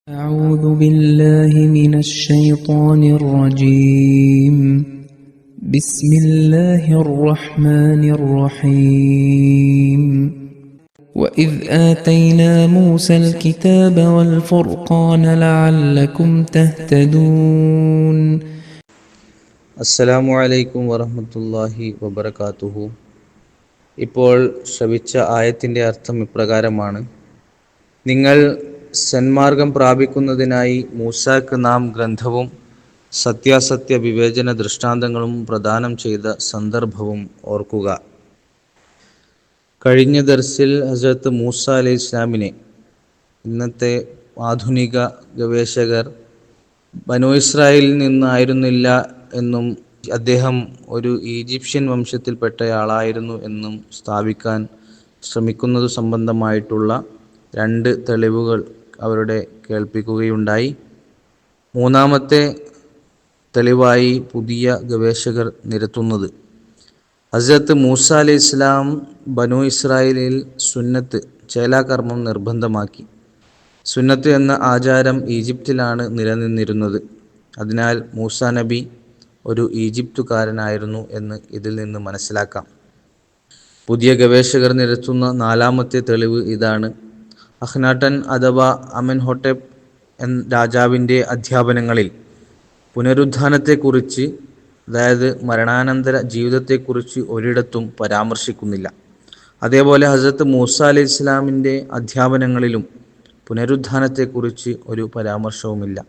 أعوذ بالله من الشيطان الرجيم بسم الله الرحمن الرحيم وإذ آتينا موسى الكتاب والفرقان لعلكم تهتدون അസ്സലാമു അലൈക്കും വറഹ്മത്തുള്ളാഹി വബറകാതുഹു ഇപ്പോൾ ശ്രവിച്ച ആയത്തിൻ്റെ അർത്ഥം ഇപ്രകാരമാണ് നിങ്ങൾ സന്മാർഗം പ്രാപിക്കുന്നതിനായി മൂസാക്ക് നാം ഗ്രന്ഥവും സത്യാസത്യ വിവേചന ദൃഷ്ടാന്തങ്ങളും പ്രദാനം ചെയ്ത സന്ദർഭവും ഓർക്കുക. കഴിഞ്ഞ ദർസിൽ ഹസരത്ത് മൂസ അലൈഹി ഇസ്ലാമിനെ ഇന്നത്തെ ആധുനിക ഗവേഷകർ ബനോ ഇസ്രായേലിൽ നിന്നായിരുന്നില്ല എന്നും അദ്ദേഹം ഒരു ഈജിപ്ഷ്യൻ വംശത്തിൽപ്പെട്ടയാളായിരുന്നു എന്നും സ്ഥാപിക്കാൻ ശ്രമിക്കുന്നത് സംബന്ധമായിട്ടുള്ള രണ്ട് തെളിവുകൾ അവരുടെ കേൾപ്പിക്കുകയുണ്ടായി. മൂന്നാമത്തെ തെളിവായി പുതിയ ഗവേഷകർ നിരത്തുന്നത്. ഹസരത്ത് മൂസ അലൈഹി ഇസ്ലാം ബനു ഇസ്രായേലിൽ സുന്നത്ത് ചേലാകർമ്മം നിർബന്ധമാക്കി. സുന്നത്ത് എന്ന ആചാരം ഈജിപ്തിലാണ് നിലനിന്നിരുന്നത്. അതിനാൽ മൂസ നബി ഒരു ഈജിപ്തുകാരനായിരുന്നു എന്ന് ഇതിൽ നിന്ന് മനസ്സിലാക്കാം. പുതിയ ഗവേഷകർ നിരത്തുന്ന നാലാമത്തെ തെളിവ് ഇതാണ്. അഹ്നാട്ടൻ അഥവാ അമൻഹോട്ടെപ് എൻ രാജാവിന്റെ അധ്യാപനങ്ങളിൽ പുനരുത്ഥാനത്തെക്കുറിച്ച് അതായത് മരണാനന്തര ജീവിതത്തെക്കുറിച്ച് ഒരിടത്തും പരാമർശിക്കുന്നില്ല. അതേപോലെ ഹസരത്ത് മൂസ അലൈഹി ഇസ്ലാമിന്റെ അധ്യാപനങ്ങളിലും പുനരുത്ഥാനത്തെക്കുറിച്ച് ഒരു പരാമർശവുമില്ല.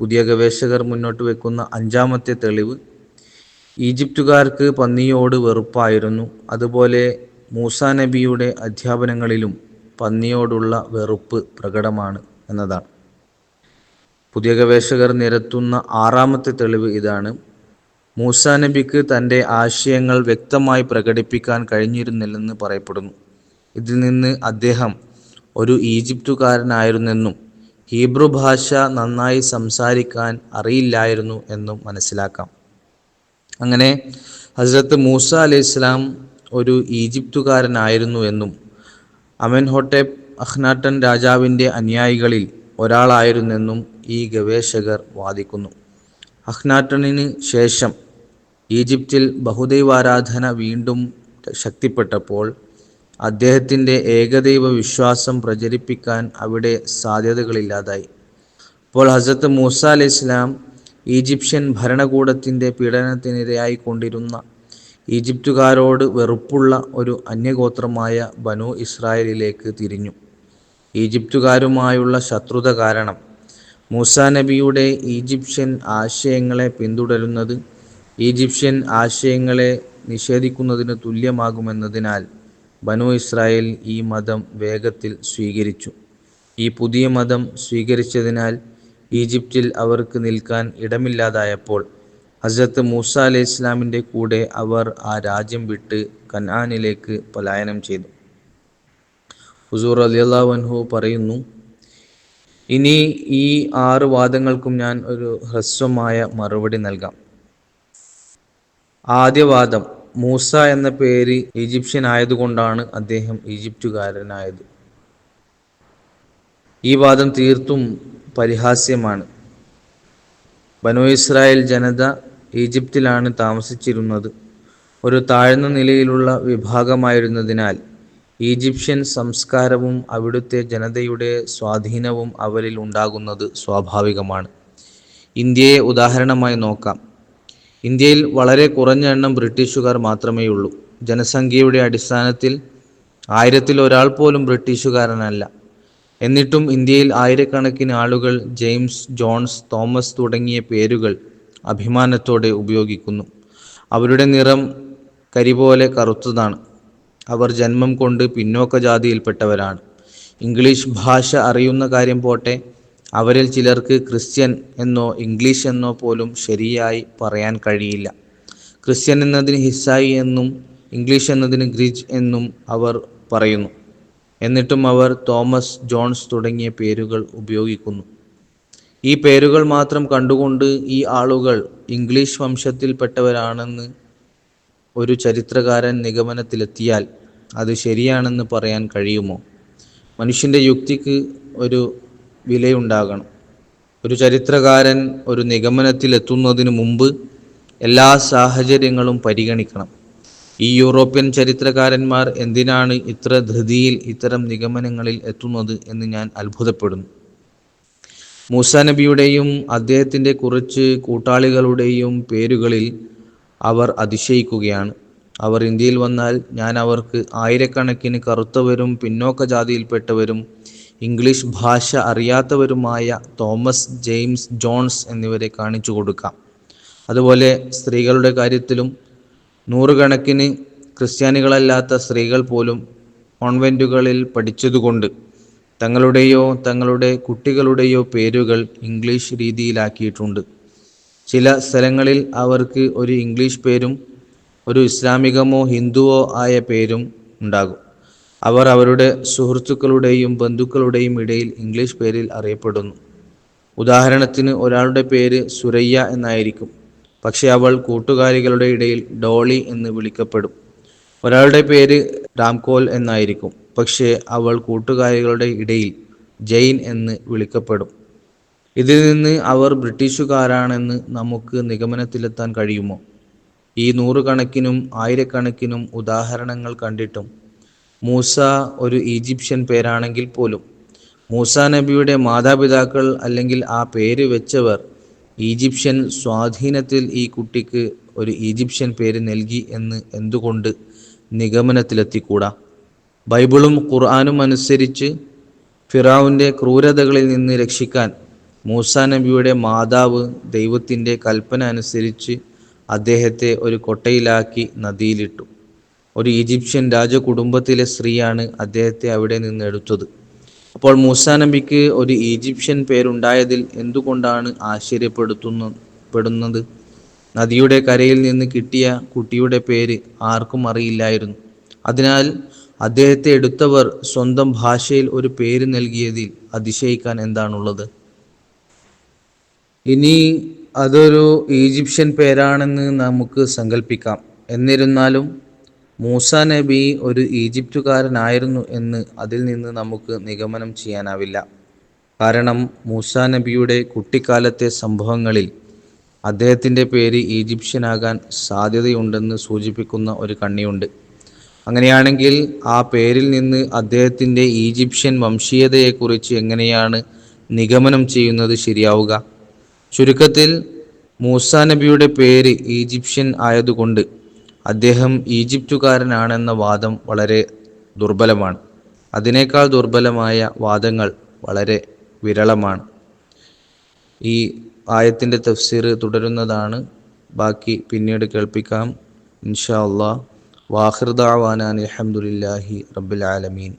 പുതിയ ഗവേഷകർ മുന്നോട്ട് വെക്കുന്ന അഞ്ചാമത്തെ തെളിവ് ഈജിപ്തുകാർക്ക് പന്നിയോട് വെറുപ്പായിരുന്നു. അതുപോലെ മൂസ നബിയുടെ അധ്യാപനങ്ങളിലും പന്നിയോടുള്ള വെറുപ്പ് പ്രകടമാണ് എന്നതാണ്. പുതിയ ഗവേഷകർ നിരത്തുന്ന ആറാമത്തെ തെളിവ് ഇതാണ്. മൂസ നബിക്ക് തന്റെ ആശയങ്ങൾ വ്യക്തമായി പ്രകടിപ്പിക്കാൻ കഴിഞ്ഞിരുന്നില്ലെന്ന് പറയപ്പെടുന്നു. ഇതിൽ നിന്ന് അദ്ദേഹം ഒരു ഈജിപ്തുകാരനായിരുന്നെന്നും ഹീബ്രു ഭാഷ നന്നായി സംസാരിക്കാൻ അറിയില്ലായിരുന്നു എന്നും മനസ്സിലാക്കാം. അങ്ങനെ ഹസ്രത്ത് മൂസ അലൈഹി ഇസ്ലാം ഒരു ഈജിപ്തുകാരനായിരുന്നു എന്നും അമൻഹോട്ടെപ് അഖ്നാട്ടൻ രാജാവിന്റെ അനുയായികളിൽ ഒരാളായിരുന്നെന്നും ഈ ഗവേഷകർ വാദിക്കുന്നു. അഖ്നാട്ടണിന് ശേഷം ഈജിപ്തിൽ ബഹുദൈവാരാധന വീണ്ടും ശക്തിപ്പെട്ടപ്പോൾ അദ്ദേഹത്തിന്റെ ഏകദൈവ വിശ്വാസം പ്രചരിപ്പിക്കാൻ അവിടെ സാധ്യതകളില്ലാതായി. അപ്പോൾ ഹസരത്ത് മൂസ അലൈഹി ഇസ്ലാം ഈജിപ്ഷ്യൻ ഭരണകൂടത്തിന്റെ പീഡനത്തിനിരയായിക്കൊണ്ടിരുന്ന ഈജിപ്തുകാരോട് വെറുപ്പുള്ള ഒരു അന്യഗോത്രമായ ബനു ഇസ്രായേലിലേക്ക് തിരിഞ്ഞു. ഈജിപ്തുകാരുമായുള്ള ശത്രുത കാരണം മൂസ നബിയുടെ ഈജിപ്ഷ്യൻ ആശയങ്ങളെ പിന്തുടരുന്നത് ഈജിപ്ഷ്യൻ ആശയങ്ങളെ നിഷേധിക്കുന്നതിന് തുല്യമാകുമെന്നതിനാൽ ബനു ഇസ്രായേൽ ഈ മതം വേഗത്തിൽ സ്വീകരിച്ചു. ഈ പുതിയ മതം സ്വീകരിച്ചതിനാൽ ഈജിപ്തിൽ അവർക്ക് നിൽക്കാൻ ഇടമില്ലാതായപ്പോൾ ഹസ്രത്ത് മൂസ അലൈഹി ഇസ്ലാമിന്റെ കൂടെ അവർ ആ രാജ്യം വിട്ട് കനാനിലേക്ക് പലായനം ചെയ്തു. ഹുസൂർ അലി അള്ളാഹു പറയുന്നു ഇനി ഈ ആറ് വാദങ്ങൾക്കും ഞാൻ ഒരു ഹ്രസ്വമായ മറുപടി നൽകാം. ആദ്യവാദം മൂസ എന്ന പേര് ഈജിപ്ഷ്യൻ ആയതുകൊണ്ടാണ് അദ്ദേഹം ഈജിപ്തുകാരനായത് ഈ വാദം തീർത്തും പരിഹാസ്യമാണ്. ബനു ഇസ്രായേൽ ജനത ഈജിപ്തിലാണ് താമസിച്ചിരുന്നത്. ഒരു താഴ്ന്ന നിലയിലുള്ള വിഭാഗമായിരുന്നതിനാൽ ഈജിപ്ഷ്യൻ സംസ്കാരവും അവിടുത്തെ ജനതയുടെ സ്വാധീനവും അവരിൽ ഉണ്ടാകുന്നത് സ്വാഭാവികമാണ്. ഇന്ത്യയെ ഉദാഹരണമായി നോക്കാം. ഇന്ത്യയിൽ വളരെ കുറഞ്ഞ എണ്ണം ബ്രിട്ടീഷുകാർ മാത്രമേ ഉള്ളൂ ജനസംഖ്യയുടെ അടിസ്ഥാനത്തിൽ ആയിരത്തിൽ ഒരാൾ പോലും ബ്രിട്ടീഷുകാരനല്ല. എന്നിട്ടും ഇന്ത്യയിൽ ആയിരക്കണക്കിന് ആളുകൾ ജെയിംസ് ജോൺസ് തോമസ് തുടങ്ങിയ പേരുകൾ അഭിമാനത്തോടെ ഉപയോഗിക്കുന്നു. അവരുടെ നിറം കരിപോലെ കറുത്തതാണ്. അവർ ജന്മം കൊണ്ട് പിന്നോക്ക ജാതിയിൽപ്പെട്ടവരാണ്. ഇംഗ്ലീഷ് ഭാഷ അറിയുന്ന കാര്യം പോട്ടെ അവരിൽ ചിലർക്ക് ക്രിസ്ത്യൻ എന്നോ ഇംഗ്ലീഷ് എന്നോ പോലും ശരിയായി പറയാൻ കഴിയില്ല. ക്രിസ്ത്യൻ എന്നതിന് ഹിസായി എന്നും ഇംഗ്ലീഷ് എന്നതിന് ഗ്രിജ് എന്നും അവർ പറയുന്നു. എന്നിട്ടും അവർ തോമസ് ജോൺസ് തുടങ്ങിയ പേരുകൾ ഉപയോഗിക്കുന്നു. ഈ പേരുകൾ മാത്രം കണ്ടുകൊണ്ട് ഈ ആളുകൾ ഇംഗ്ലീഷ് വംശത്തിൽപ്പെട്ടവരാണെന്ന് ഒരു ചരിത്രകാരൻ നിഗമനത്തിലെത്തിയാൽ അത് ശരിയാണെന്ന് പറയാൻ കഴിയുമോ? മനുഷ്യന്റെ യുക്തിക്ക് ഒരു വിലയുണ്ടാകണം. ഒരു ചരിത്രകാരൻ ഒരു നിഗമനത്തിലെത്തുന്നതിന് മുമ്പ് എല്ലാ സാഹചര്യങ്ങളും പരിഗണിക്കണം. ഈ യൂറോപ്യൻ ചരിത്രകാരന്മാർ എന്തിനാണ് ഇത്ര ധൃതിയിൽ ഇത്തരം നിഗമനങ്ങളിൽ എത്തുന്നത് എന്ന് ഞാൻ അത്ഭുതപ്പെടുന്നു. മൂസ നബിയുടെയും അദ്ദേഹത്തിന്റെ കുറച്ച് കൂട്ടാളികളുടെയും പേരുകളിൽ അവർ അതിശയിക്കുകയാണ്. അവർ ഇന്ത്യയിൽ വന്നാൽ ഞാൻ അവർക്ക് ആയിരക്കണക്കിന് കറുത്തവരും പിന്നോക്ക ജാതിയിൽപ്പെട്ടവരും ഇംഗ്ലീഷ് ഭാഷ അറിയാത്തവരുമായ തോമസ് ജെയിംസ് ജോൺസ് എന്നിവരെ കാണിച്ചു കൊടുക്കാം. അതുപോലെ സ്ത്രീകളുടെ കാര്യത്തിലും നൂറുകണക്കിന് ക്രിസ്ത്യാനികളല്ലാത്ത സ്ത്രീകൾ പോലും കോൺവെന്റുകളിൽ പഠിച്ചതുകൊണ്ട് തങ്ങളുടെയോ തങ്ങളുടെ കുട്ടികളുടെയോ പേരുകൾ ഇംഗ്ലീഷ് രീതിയിലാക്കിയിട്ടുണ്ട്. ചില സ്ഥലങ്ങളിൽ അവർക്ക് ഒരു ഇംഗ്ലീഷ് പേരും ഒരു ഇസ്ലാമികമോ ഹിന്ദുവോ ആയ പേരും ഉണ്ടാകും. അവർ അവരുടെ സുഹൃത്തുക്കളുടെയും ബന്ധുക്കളുടെയും ഇടയിൽ ഇംഗ്ലീഷ് പേരിൽ അറിയപ്പെടുന്നു. ഉദാഹരണത്തിന് ഒരാളുടെ പേര് സുരയ്യ എന്നായിരിക്കും. പക്ഷെ അവൾ കൂട്ടുകാരികളുടെ ഇടയിൽ ഡോളി എന്ന് വിളിക്കപ്പെടും. ഒരാളുടെ പേര് രാംകോൽ എന്നായിരിക്കും. പക്ഷേ അവൾ കൂട്ടുകാരികളുടെ ഇടയിൽ ജെയിൻ എന്ന് വിളിക്കപ്പെടും. ഇതിൽ നിന്ന് അവർ ബ്രിട്ടീഷുകാരാണെന്ന് നമുക്ക് നിഗമനത്തിലെത്താൻ കഴിയുമോ? ഈ നൂറുകണക്കിനും ആയിരക്കണക്കിനും ഉദാഹരണങ്ങൾ കണ്ടിട്ടും മൂസ ഒരു ഈജിപ്ഷ്യൻ പേരാണെങ്കിൽ പോലും മൂസ നബിയുടെ മാതാപിതാക്കൾ അല്ലെങ്കിൽ ആ പേര് വെച്ചവർ ഈജിപ്ഷ്യൻ സ്വാധീനത്തിൽ ഈ കുട്ടിക്ക് ഒരു ഈജിപ്ഷ്യൻ പേര് നൽകി എന്ന് എന്തുകൊണ്ട് നിഗമനത്തിലെത്തിക്കൂടാ? ബൈബിളും ഖുർആാനും അനുസരിച്ച് ഫിറാവുന്റെ ക്രൂരതകളിൽ നിന്ന് രക്ഷിക്കാൻ മൂസ നബിയുടെ മാതാവ് ദൈവത്തിന്റെ കൽപ്പന അനുസരിച്ച് അദ്ദേഹത്തെ ഒരു കൊട്ടയിലാക്കി നദിയിലിട്ടു. ഒരു ഈജിപ്ഷ്യൻ രാജകുടുംബത്തിലെ സ്ത്രീയാണ് അദ്ദേഹത്തെ അവിടെ നിന്ന് എടുത്തത്. അപ്പോൾ മൂസ നബിക്ക് ഒരു ഈജിപ്ഷ്യൻ പേരുണ്ടായതിൽ എന്തുകൊണ്ടാണ് ആശ്ചര്യപ്പെടുത്തുന്ന പെടുന്നത് നദിയുടെ കരയിൽ നിന്ന് കിട്ടിയ കുട്ടിയുടെ പേര് ആർക്കും അറിയില്ലായിരുന്നു. അതിനാൽ അദ്ദേഹത്തെ എടുത്തവർ സ്വന്തം ഭാഷയിൽ ഒരു പേര് നൽകിയതിൽ അതിശയിക്കാൻ എന്താണുള്ളത്? ഇനി അതൊരു ഈജിപ്ഷ്യൻ പേരാണെന്ന് നമുക്ക് സങ്കല്പിക്കാം എന്നിരുന്നാലും മൂസ നബി ഒരു ഈജിപ്തുകാരനായിരുന്നു എന്ന് അതിൽ നിന്ന് നമുക്ക് നിഗമനം ചെയ്യാനാവില്ല. കാരണം മൂസ നബിയുടെ കുട്ടിക്കാലത്തെ സംഭവങ്ങളിൽ അദ്ദേഹത്തിന്റെ പേര് ഈജിപ്ഷ്യനാകാൻ സാധ്യതയുണ്ടെന്ന് സൂചിപ്പിക്കുന്ന ഒരു കണ്ണിയുണ്ട്. അങ്ങനെയാണെങ്കിൽ ആ പേരിൽ നിന്ന് അദ്ദേഹത്തിന്റെ ഈജിപ്ഷ്യൻ വംശീയതയെക്കുറിച്ച് എങ്ങനെയാണ് നിഗമനം ചെയ്യുന്നത് ശരിയാവുക? ചുരുക്കത്തിൽ മൂസ നബിയുടെ പേര് ഈജിപ്ഷ്യൻ ആയതുകൊണ്ട് അദ്ദേഹം ഈജിപ്തുകാരനാണെന്ന വാദം വളരെ ദുർബലമാണ്. അതിനേക്കാൾ ദുർബലമായ വാദങ്ങൾ വളരെ വിരളമാണ്. ഈ ആയത്തിന്റെ തഫ്സീർ തുടരുന്നതാണ്. ബാക്കി പിന്നീട് കേൾപ്പിക്കാം. ഇൻഷാ അള്ളാഹ് വാഹിർദാവാനാൻ അലഹമുല്ലാഹി റബ്ബുൽ ആലമീൻ.